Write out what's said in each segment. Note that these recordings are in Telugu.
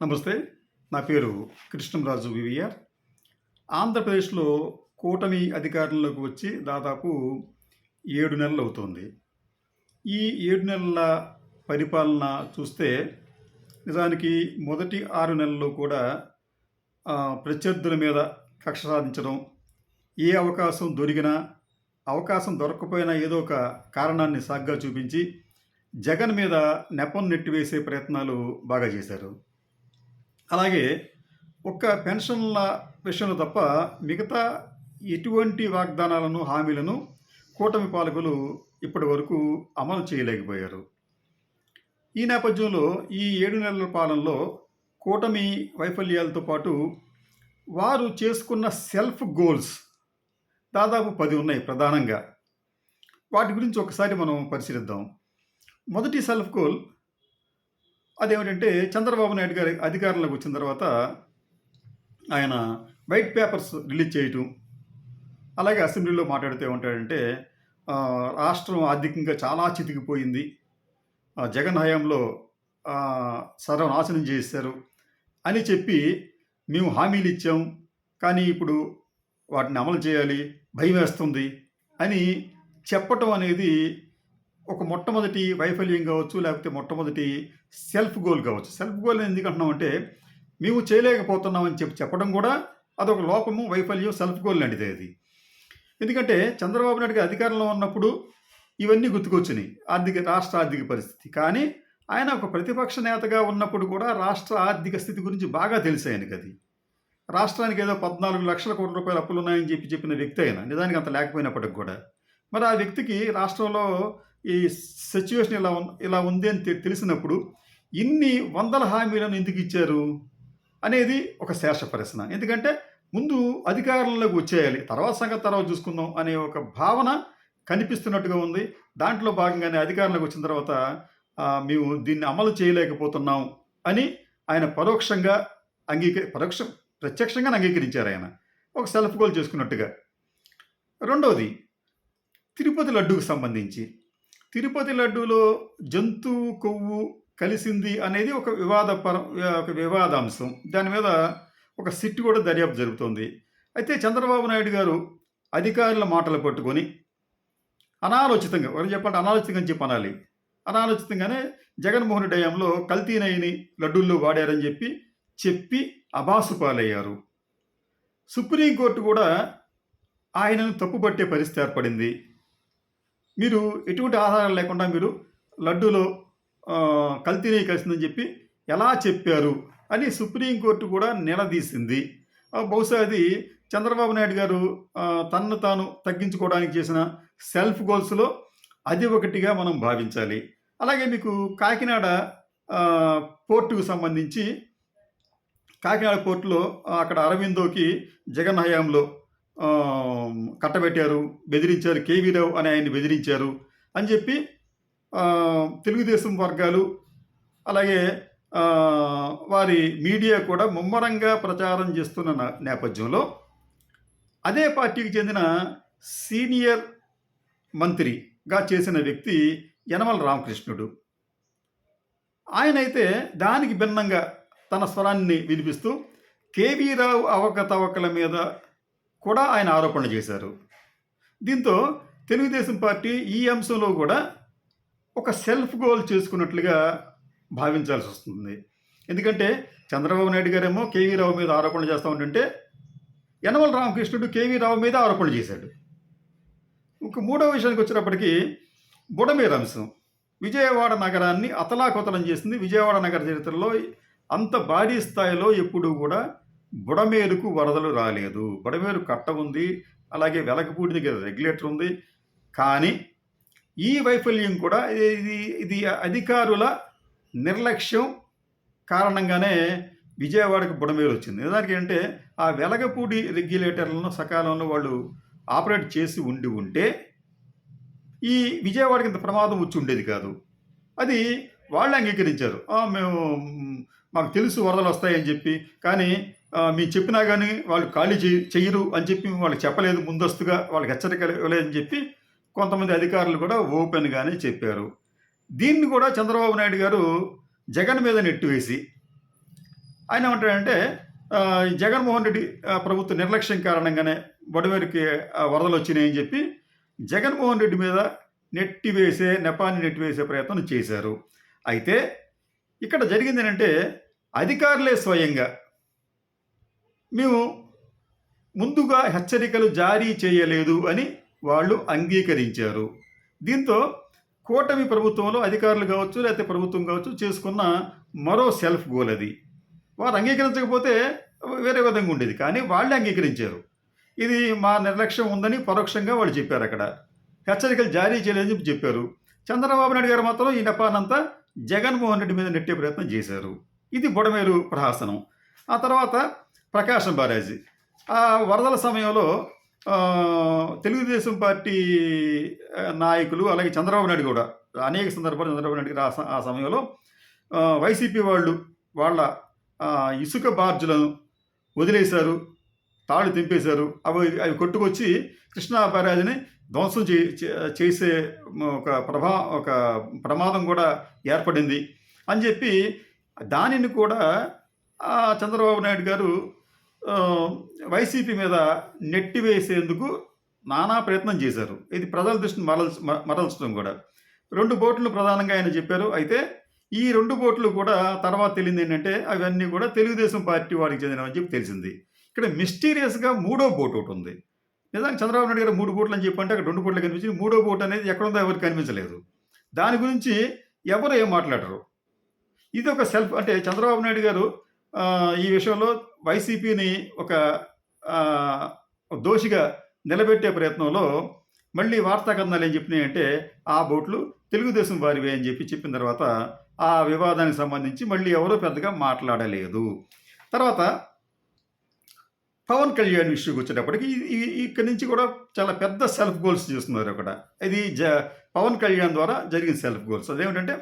నమస్తే నా పేరు కృష్ణంరాజు వివిఆర్. ఆంధ్రప్రదేశ్లో కూటమి అధికారంలోకి వచ్చి దాదాపు ఏడు నెలలు అవుతుంది. ఈ ఏడు నెలల పరిపాలన చూస్తే నిజానికి మొదటి ఆరు నెలల్లో కూడా ప్రత్యర్థుల మీద కక్ష సాధించడం ఏ అవకాశం దొరికినా అవకాశం దొరకకపోయినా ఏదో ఒక కారణాన్ని సాగ్గా చూపించి జగన్ మీద నెపం నెట్టివేసే ప్రయత్నాలు బాగా చేశారు. అలాగే ఒక్క పెన్షన్ల విషయంలో తప్ప మిగతా ఎటువంటి వాగ్దానాలను హామీలను కూటమి పాలకులు ఇప్పటి వరకు అమలు చేయలేకపోయారు. ఈ నేపథ్యంలో ఈ ఏడు నెలల పాలనలో కూటమి వైఫల్యాలతో పాటు వారు చేసుకున్న సెల్ఫ్ గోల్స్ దాదాపు పది ఉన్నాయి ప్రధానంగా. వాటి గురించి ఒకసారి మనం పరిశీలిద్దాం. మొదటి సెల్ఫ్ గోల్ అదేమిటంటే చంద్రబాబు నాయుడు గారి అధికారంలోకి వచ్చిన తర్వాత ఆయన వైట్ పేపర్స్ రిలీజ్ చేయటం అలాగే అసెంబ్లీలో మాట్లాడుతూ ఏమంటాడంటే రాష్ట్రం ఆర్థికంగా చాలా చితికిపోయింది. జగన్ హయాంలో సర్వనాశనం చేశారు అని చెప్పి మేము హామీలు ఇచ్చాం. కానీ ఇప్పుడు వాటిని అమలు చేయాలి భయం వేస్తుంది అని చెప్పటం అనేది ఒక మొట్టమొదటి వైఫల్యం కావచ్చు లేకపోతే మొట్టమొదటి సెల్ఫ్ గోల్ కావచ్చు. సెల్ఫ్ గోల్ ఎందుకంటున్నాం అంటే మేము చేయలేకపోతున్నామని చెప్పి చెప్పడం కూడా అదొక లోపము వైఫల్యం సెల్ఫ్ గోల్ లాంటిదే అది. ఎందుకంటే చంద్రబాబు నాయుడు గారు అధికారంలో ఉన్నప్పుడు ఇవన్నీ గుర్తుకొచ్చినాయి. ఆర్థిక రాష్ట్ర ఆర్థిక పరిస్థితి. కానీ ఆయన ఒక ప్రతిపక్ష నేతగా ఉన్నప్పుడు కూడా రాష్ట్ర ఆర్థిక స్థితి గురించి బాగా తెలుసు ఆయనకి అది. రాష్ట్రానికి ఏదో పద్నాలుగు లక్షల కోట్ల రూపాయలు అప్పులు ఉన్నాయని చెప్పి చెప్పిన వ్యక్తి ఆయన. నిజానికి అంత లేకపోయినప్పటికి కూడా. మరి ఆ వ్యక్తికి రాష్ట్రంలో ఈ సిచ్యువేషన్ ఇలా ఇలా ఉంది అని తెలిసినప్పుడు ఇన్ని వందల హామీలను ఎందుకు ఇచ్చారు? అనేది ఒక శేష ప్రశ్న. ఎందుకంటే ముందు అధికారంలోకి వచ్చేయాలి. తర్వాత సంగతి తర్వాత చూసుకుందాం అనే ఒక భావన కనిపిస్తున్నట్టుగా ఉంది. దాంట్లో భాగంగానే అధికారంలోకి వచ్చిన తర్వాత మేము దీన్ని అమలు చేయలేకపోతున్నాం అని ఆయన పరోక్షంగా అంగీకరి పరోక్ష ప్రత్యక్షంగా అంగీకరించారు ఆయన. ఒక సెల్ఫ్ గోల్ చేసుకున్నట్టుగా. రెండవది తిరుపతి లడ్డూకు సంబంధించి. తిరుపతి లడ్డూలో జంతువు కొవ్వు కలిసింది అనేది ఒక వివాదపర ఒక వివాదాంశం. దాని మీద ఒక సిట్ కూడా దర్యాప్తు జరుగుతోంది. అయితే చంద్రబాబు నాయుడు గారు అధికారుల మాటలు పట్టుకొని అనాలోచితంగా ఎవరు చెప్పండి అనాలోచితంగా చెప్పి అనాలి. అనాలోచితంగానే జగన్మోహన్ రెడ్డి హయాంలో కల్తీనయ్యని లడ్డూల్లో వాడారని చెప్పి చెప్పి అబాసు పాలయ్యారు. సుప్రీంకోర్టు కూడా ఆయనను తప్పుపట్టే పరిస్థితి ఏర్పడింది. మీరు ఎటువంటి ఆధారాలు లేకుండా మీరు లడ్డూలో కల్తీని కలిసిందని చెప్పి ఎలా చెప్పారు అని సుప్రీంకోర్టు కూడా నిలదీసింది. బహుశా అది చంద్రబాబు నాయుడు గారు ఆ, తన్ను తాను తగ్గించుకోవడానికి చేసిన సెల్ఫ్ గోల్స్లో అది ఒకటిగా మనం భావించాలి. అలాగే మీకు కాకినాడ పోర్టుకు సంబంధించి కాకినాడ పోర్టులో అక్కడ అరవిందోకి జగన్ హయాంలో కట్టబెట్టారు బెదిరించారు కేవీ రావు అని ఆయన్ని బెదిరించారు అని చెప్పి తెలుగుదేశం వర్గాలు అలాగే వారి మీడియా కూడా ముమ్మరంగా ప్రచారం చేస్తున్న నేపథ్యంలో అదే పార్టీకి చెందిన సీనియర్ మంత్రిగా చేసిన వ్యక్తి యనమల రామకృష్ణుడు. ఆయనైతే దానికి భిన్నంగా తన స్వరాన్ని వినిపిస్తూ కేవీ రావు అవకతవకల మీద కూడా ఆయన ఆరోపణలు చేశారు. దీంతో తెలుగుదేశం పార్టీ ఈ అంశంలో కూడా ఒక సెల్ఫ్ గోల్ చేసుకున్నట్లుగా భావించాల్సి వస్తుంది. ఎందుకంటే చంద్రబాబు నాయుడు గారేమో కేవీ రావు మీద ఆరోపణలు చేస్తూ ఉంటుంటే యనమల రామకృష్ణుడు కేవీ రావు మీద ఆరోపణలు చేశాడు. ఇంక మూడో విషయానికి వచ్చినప్పటికీ బుడమేరు అంశం. విజయవాడ నగరాన్ని అతలాకుతలం చేసింది విజయవాడ నగర చరిత్రలో అంత భారీ స్థాయిలో ఎప్పుడూ కూడా బుడమేరుకు వరదలు రాలేదు. బుడమేరు కట్ట ఉంది అలాగే వెలగపూడి దగ్గర రెగ్యులేటర్ ఉంది. కానీ ఈ వైఫల్యం కూడా ఇది ఇది అధికారుల నిర్లక్ష్యం కారణంగానే విజయవాడకు బుడమేరు వచ్చింది. నిజానికి అంటే ఆ వెలగపూడి రెగ్యులేటర్లను సకాలంలో వాళ్ళు ఆపరేట్ చేసి ఉండి ఉంటే ఈ విజయవాడకి ఇంత ప్రమాదం వచ్చి ఉండేది కాదు. అది వాళ్ళు అంగీకరించారు. మేము మాకు తెలుసు వరదలు వస్తాయని చెప్పి కానీ మీరు మేము చెప్పినా కానీ వాళ్ళు ఖాళీ చేయ చెయ్యరు అని చెప్పి వాళ్ళకి చెప్పలేదు ముందస్తుగా వాళ్ళకి హెచ్చరిక ఇవ్వలేదని చెప్పి కొంతమంది అధికారులు కూడా ఓపెన్గానే చెప్పారు. దీన్ని కూడా చంద్రబాబు నాయుడు గారు జగన్ మీద నెట్టివేసి ఆయన ఏమంటాడంటే జగన్మోహన్ రెడ్డి ప్రభుత్వ నిర్లక్ష్యం కారణంగానే బొడమేరుకి వరదలు వచ్చినాయని చెప్పి జగన్మోహన్ రెడ్డి మీద నెట్టివేసే నెపాన్ని నెట్టివేసే ప్రయత్నం చేశారు. అయితే ఇక్కడ జరిగింది ఏంటంటే అధికారులే స్వయంగా మేము ముందుగా హెచ్చరికలు జారీ చేయలేదు అని వాళ్ళు అంగీకరించారు. దీంతో కూటమి ప్రభుత్వంలో అధికారులు కావచ్చు లేకపోతే ప్రభుత్వం కావచ్చు చేసుకున్న మరో సెల్ఫ్ గోల్ అది. వారు అంగీకరించకపోతే వేరే విధంగా ఉండేది. కానీ వాళ్ళే అంగీకరించారు. ఇది మా నిర్లక్ష్యం ఉందని పరోక్షంగా వాళ్ళు చెప్పారు అక్కడ. హెచ్చరికలు జారీ చేయలేదని చెప్పి చెప్పారు. చంద్రబాబు నాయుడు గారు మాత్రం ఈ నెపానంతా జగన్మోహన్ రెడ్డి మీద నెట్టే ప్రయత్నం చేశారు. ఇది బుడమేరు ప్రహాసనం. ఆ తర్వాత ప్రకాశం బ్యారేజీ ఆ వరదల సమయంలో తెలుగుదేశం పార్టీ నాయకులు అలాగే చంద్రబాబు నాయుడు కూడా అనేక సందర్భాలు చంద్రబాబు నాయుడు గారు ఆ సమయంలో వైసీపీ వాళ్ళు వాళ్ళ ఇసుక బార్జులను వదిలేశారు తాళ్ళు తెంపేశారు అవి అవి కొట్టుకొచ్చి కృష్ణా బ్యారాజ్ని ధ్వంసం చే చేసే ఒక ప్రభా ఒక ప్రమాదం కూడా ఏర్పడింది అని చెప్పి దానిని కూడా చంద్రబాబు నాయుడు గారు వైసీపీ మీద నెట్టివేసేందుకు నానా ప్రయత్నం చేశారు. ఇది ప్రజల దృష్టిని మరల మరల్చడం కూడా. రెండు బోట్లు ప్రధానంగా ఆయన చెప్పారు. అయితే ఈ రెండు బోట్లు కూడా తర్వాత తెలిసింది ఏంటంటే అవన్నీ కూడా తెలుగుదేశం పార్టీ వారికి చెందినవని చెప్పి తెలిసింది. ఇక్కడ మిస్టీరియస్గా మూడో బోట్ ఒకటి ఉంది. నిజానికి చంద్రబాబు నాయుడు గారు మూడు బోట్లు అని చెప్పంటే అక్కడ రెండు బోట్లు కనిపించింది. మూడో బోట్ అనేది ఎక్కడుందో ఎవరికి కనిపించలేదు. దాని గురించి ఎవరు ఏం మాట్లాడరు? ఇది ఒక సెల్ఫ్ అంటే చంద్రబాబు నాయుడు గారు ఈ విషయంలో వైసీపీని ఒక దోషిగా నిలబెట్టే ప్రయత్నంలో మళ్ళీ వార్తా కథనాలు ఏం చెప్పినాయంటే ఆ బోట్లు తెలుగుదేశం వారివే అని చెప్పి చెప్పిన తర్వాత ఆ వివాదానికి సంబంధించి మళ్ళీ ఎవరూ పెద్దగా మాట్లాడలేదు. తర్వాత పవన్ కళ్యాణ్ ఇష్యూకి వచ్చేటప్పటికి ఇక్కడి నుంచి కూడా చాలా పెద్ద సెల్ఫ్ గోల్స్ చేస్తున్నారు అక్కడ. ఇది జ పవన్ కళ్యాణ్ ద్వారా జరిగిన సెల్ఫ్ గోల్స్. అదేమిటంటే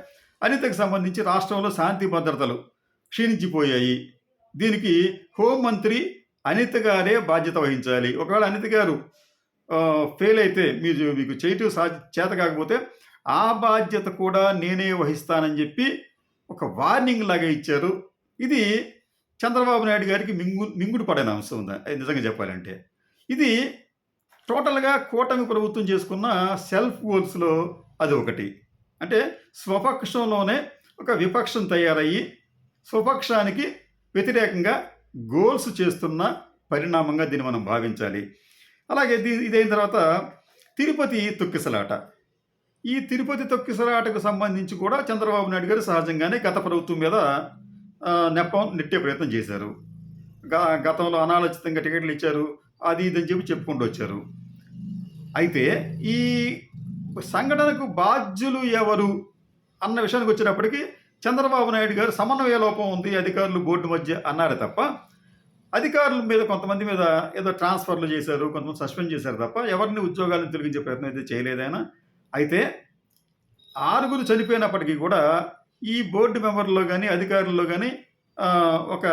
అనితకు సంబంధించి రాష్ట్రంలో శాంతి భద్రతలు క్షీణించిపోయాయి. దీనికి హోంమంత్రి అనిత గారే బాధ్యత వహించాలి. ఒకవేళ అనిత గారు ఫెయిల్ అయితే మీరు మీకు చేయటం సా చేత కాకపోతే ఆ బాధ్యత కూడా నేనే వహిస్తానని చెప్పి ఒక వార్నింగ్ లాగా ఇచ్చారు. ఇది చంద్రబాబు నాయుడు గారికి మింగు మింగుడు పడిన అంశం ఉంది? అది నిజంగా చెప్పాలంటే. ఇది టోటల్గా కూటమి ప్రభుత్వం చేసుకున్న సెల్ఫ్ గోల్స్లో అది ఒకటి. అంటే స్వపక్షంలోనే ఒక విపక్షం తయారయ్యి స్వపక్షానికి వ్యతిరేకంగా గోల్స్ చేస్తున్న పరిణామంగా దీన్ని మనం భావించాలి. అలాగే దీ ఇదైన తర్వాత తిరుపతి తొక్కిసలాట. ఈ తిరుపతి తొక్కిసలాటకు సంబంధించి కూడా చంద్రబాబు నాయుడు గారు సహజంగానే గత ప్రభుత్వం మీద నెప్పం నెట్టే ప్రయత్నం చేశారు. గ- గతంలో అనాలోచితంగా టికెట్లు ఇచ్చారు. అది ఇది అని చెప్పి చెప్పుకుంటూ వచ్చారు. అయితే ఈ సంఘటనకు బాధ్యులు ఎవరు అన్న విషయానికి వచ్చినప్పటికీ చంద్రబాబు నాయుడు గారు సమన్వయ లోపం ఉంది అధికారులు బోర్డు మధ్య అన్నారే తప్ప అధికారుల మీద కొంతమంది మీద ఏదో ట్రాన్స్ఫర్లు చేశారు కొంతమంది సస్పెండ్ చేశారు తప్ప ఎవరిని ఉద్యోగాలను తొలగించే ప్రయత్నం అయితే చేయలేదైనా అయితే ఆరుగురు చనిపోయినప్పటికీ కూడా ఈ బోర్డు మెంబర్లో కానీ అధికారుల్లో కానీ ఒక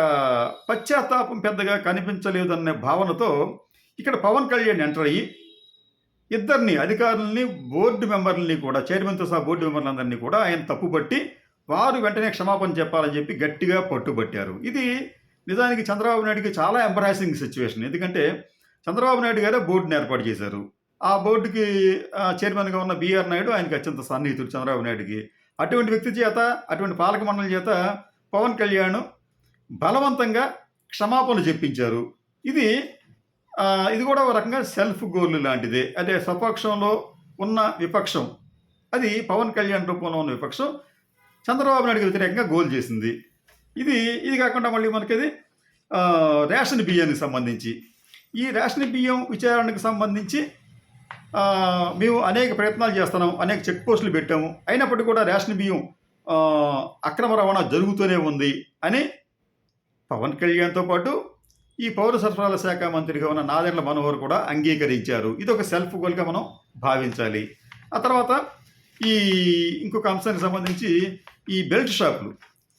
పశ్చాత్తాపం పెద్దగా కనిపించలేదనే భావనతో ఇక్కడ పవన్ కళ్యాణ్ ఎంటర్ అయ్యి ఇద్దరిని అధికారుల్ని బోర్డు మెంబర్ని కూడా చైర్మన్తో సహా బోర్డు మెంబర్లందరినీ కూడా ఆయన తప్పుపట్టి వారు వెంటనే క్షమాపణ చెప్పాలని చెప్పి గట్టిగా పట్టుబట్టారు. ఇది నిజానికి చంద్రబాబు నాయుడుకి చాలా ఎంబరాసింగ్ సిచ్యువేషన్ ఎందుకంటే చంద్రబాబు నాయుడు గారే బోర్డుని ఏర్పాటు చేశారు. ఆ బోర్డుకి చైర్మన్గా ఉన్న బీఆర్ నాయుడు ఆయనకి అత్యంత సన్నిహితుడు చంద్రబాబు నాయుడుకి. అటువంటి వ్యక్తి చేత అటువంటి పాలక మండలి చేత పవన్ కళ్యాణ్ బలవంతంగా క్షమాపణలు చెప్పించారు. ఇది ఇది కూడా ఒక రకంగా సెల్ఫ్ గోల్ లాంటిదే. అంటే స్వపక్షంలో ఉన్న విపక్షం. అది పవన్ కళ్యాణ్ రూపంలో ఉన్న విపక్షం. చంద్రబాబు నాయుడుకి వ్యతిరేకంగా గోల్ చేసింది. ఇది ఇది కాకుండా మళ్ళీ మనకి రేషన్ బియ్యానికి సంబంధించి. ఈ రేషన్ బియ్యం విచారణకు సంబంధించి మేము అనేక ప్రయత్నాలు చేస్తున్నాం అనేక చెక్ పోస్టులు పెట్టాము. అయినప్పటికీ కూడా రేషన్ బియ్యం అక్రమ రవాణా జరుగుతూనే ఉంది అని పవన్ కళ్యాణ్తో పాటు ఈ పౌర సరఫరాల శాఖ మంత్రిగా ఉన్న నాదెండ్ల మనోహర్ కూడా అంగీకరించారు. ఇది ఒక సెల్ఫ్ గోల్గా మనం భావించాలి. ఆ తర్వాత ఈ ఇంకొక అంశానికి సంబంధించి ఈ బెల్ట్ షాపులు.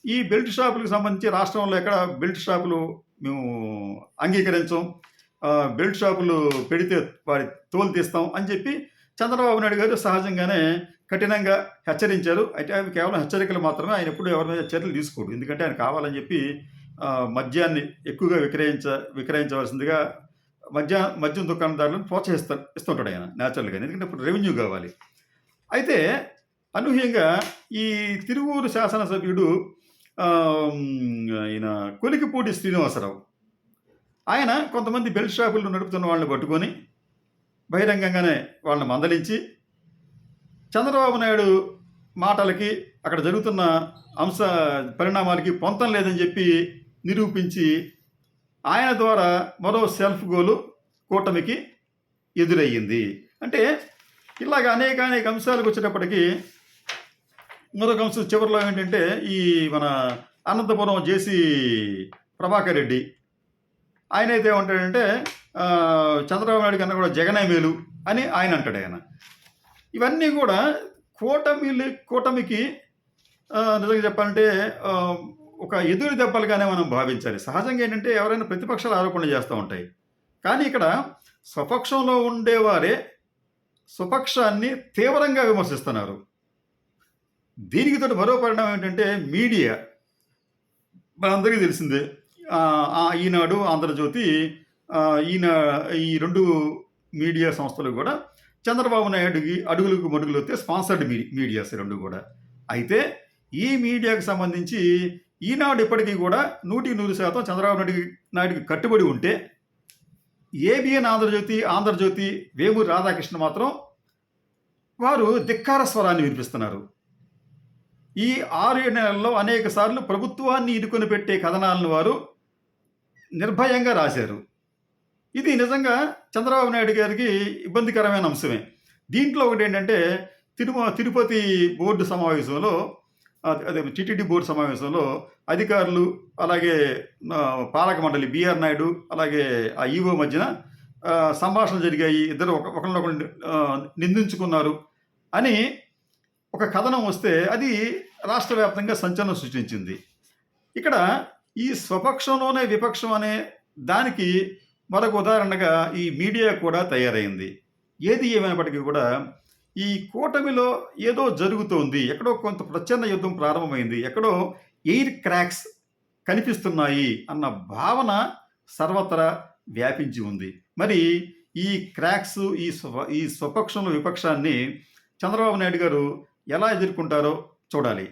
ఈ బెల్ట్ షాపులకు సంబంధించి రాష్ట్రంలో ఎక్కడ బెల్ట్ షాపులు మేము అంగీకరించాం? బెల్ట్ షాపులు పెడితే వారి తోలు తీస్తాం అని చెప్పి చంద్రబాబు నాయుడు గారు సహజంగానే కఠినంగా హెచ్చరించారు. అయితే అవి కేవలం హెచ్చరికలు మాత్రమే ఆయన ఎప్పుడు ఎవరి మీద చర్యలు తీసుకోడు. ఎందుకంటే ఆయన కావాలని చెప్పి మద్యాన్ని ఎక్కువగా విక్రయించ విక్రయించవలసిందిగా మద్య మద్యం దుకాణదారులను ప్రోత్సహిస్తారు ఇస్తుంటాడు ఆయన న్యాచురల్గా ఎందుకంటే ఇప్పుడు రెవెన్యూ కావాలి. అయితే అనూహ్యంగా ఈ తిరువూరు శాసనసభ్యుడు ఈయన కొలికిపూడి శ్రీనివాసరావు ఆయన కొంతమంది బెల్ట్ షాపులు నడుపుతున్న వాళ్ళని పట్టుకొని బహిరంగంగానే వాళ్ళని మందలించి చంద్రబాబు నాయుడు మాటలకి అక్కడ జరుగుతున్న అంశ పరిణామాలకి పొంతం లేదని చెప్పి నిరూపించి ఆయన ద్వారా మరో సెల్ఫ్ గోలు కూటమికి ఎదురయ్యింది. అంటే ఇలాగ అనేక అనేక అంశాలకు వచ్చేటప్పటికీ మరొక అంశం చివరిలో ఏంటంటే ఈ మన అనంతపురం జేసీ ప్రభాకర్ రెడ్డి. ఆయన అయితే ఏమంటాడంటే చంద్రబాబు నాయుడు కన్నా కూడా జగనే మేలు అని ఆయన అంటాడు ఆయన. ఇవన్నీ కూడా కూటమి కూటమికి నిజంగా చెప్పాలంటే ఒక ఎదురు దెబ్బలుగానే మనం భావించాలి. సహజంగా ఏంటంటే ఎవరైనా ప్రతిపక్షాలు ఆరోపణలు చేస్తూ ఉంటాయి. కానీ ఇక్కడ స్వపక్షంలో ఉండేవారే స్వపక్షాన్ని తీవ్రంగా విమర్శిస్తున్నారు. దీనికి తోటి మరో పరిణామం ఏంటంటే మీడియా. మనందరికీ తెలిసిందే ఈనాడు ఆంధ్రజ్యోతి ఈయన ఈ రెండు మీడియా సంస్థలు కూడా చంద్రబాబు నాయుడుకి అడుగులకు మడుగులు వస్తే స్పాన్సర్డ్ మీ మీడియాస్ రెండు కూడా. అయితే ఈ మీడియాకు సంబంధించి ఈనాడు ఇప్పటికీ కూడా నూటికి నూరు శాతం చంద్రబాబు నాయుడికి నాయుడికి కట్టుబడి ఉంటే ఏబిఎన్ ఆంధ్రజ్యోతి ఆంధ్రజ్యోతి వేమూరి రాధాకృష్ణ మాత్రం వారు ధిక్కార స్వరాన్ని వినిపిస్తున్నారు. ఈ ఆరు ఏడు నెలల్లో అనేక సార్లు ప్రభుత్వాన్ని ఇరుకొని పెట్టే కథనాలను వారు నిర్భయంగా రాశారు. ఇది నిజంగా చంద్రబాబు నాయుడు గారికి ఇబ్బందికరమైన అంశమే. దీంట్లో ఒకటి ఏంటంటే తిరుమ తిరుపతి బోర్డు సమావేశంలో అదే- టీటీడీ టిటిడి బోర్డు సమావేశంలో అధికారులు అలాగే పాలక మండలి బిఆర్ నాయుడు అలాగే ఆ ఈవో మధ్యన సంభాషణ సంభాషణలు జరిగాయి. ఇద్దరు ఒక ఒకరినొకరు నిందించుకున్నారు అని ఒక కథనం వస్తే అది రాష్ట్ర వ్యాప్తంగా సంచలనం సృష్టించింది. ఇక్కడ ఈ స్వపక్షంలోనే విపక్షం అనే దానికి మరొక ఉదాహరణగా ఈ మీడియా కూడా తయారైంది. ఏది ఏమైనప్పటికీ కూడా ఈ కూటమిలో ఏదో జరుగుతోంది. ఎక్కడో కొంత ప్రచన్న యుద్ధం ప్రారంభమైంది. ఎక్కడో ఎయిర్ క్రాక్స్ కనిపిస్తున్నాయి అన్న భావన సర్వత్రా వ్యాపించి ఉంది. మరి ఈ క్రాక్స్ ఈ స్వ ఈ స్వపక్షంలో విపక్షాన్ని చంద్రబాబు నాయుడు గారు ఎలా ఎదుర్కొంటారో చూడాలి.